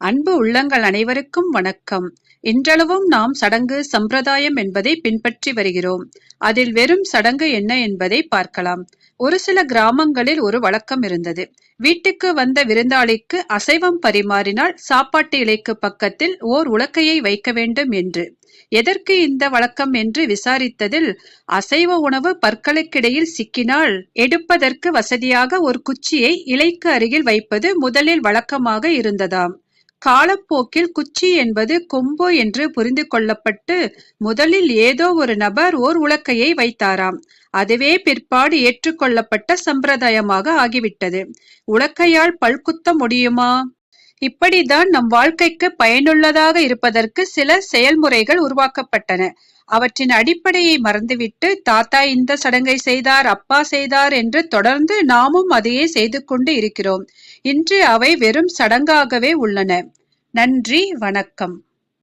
அன்பு உள்ளங்கள் அனைவருக்கும் வணக்கம். இன்றளவும் நாம் சடங்கு சம்பிரதாயம் என்பதை பின்பற்றி வருகிறோம். அதில் வெறும் சடங்கு என்ன என்பதை பார்க்கலாம். ஒரு சில கிராமங்களில் ஒரு வழக்கம் இருந்தது. வீட்டுக்கு வந்த விருந்தாளிக்கு அசைவம் பரிமாறினால் சாப்பாட்டு இலைக்கு பக்கத்தில் ஓர் உலக்கையை வைக்க வேண்டும் என்று. எதற்கு இந்த வழக்கம் என்று விசாரித்ததில் அசைவ உணவு பற்களுக்கிடையில் சிக்கினால் எடுப்பதற்கு வசதியாக ஒரு குச்சியை இலைக்கு அருகில் வைப்பது முதலில் வழக்கமாக இருந்ததாம். காலப்போக்கில் குச்சி என்பது கொம்பு என்று புரிந்து கொள்ளப்பட்டு முதலில் ஏதோ ஒரு நபர் ஓர் உலக்கையை வைத்தாராம். அதுவே பிற்பாடு ஏற்றுக்கொள்ளப்பட்ட சம்பிரதாயமாக ஆகிவிட்டது. உலக்கையால் பல்குத்த முடியுமா? இப்படிதான் நம் வாழ்க்கைக்கு பயனுள்ளதாக இருப்பதற்கு சில செயல்முறைகள் உருவாக்கப்பட்டன. அவற்றின் அடிப்படையை மறந்துவிட்டு தாத்தா இந்த சடங்கை செய்தார் அப்பா செய்தார் என்று தொடர்ந்து நாமும் அதையே செய்து கொண்டு இருக்கிறோம். இன்று அவை வெறும் சடங்காகவே உள்ளன. நன்றி வணக்கம்.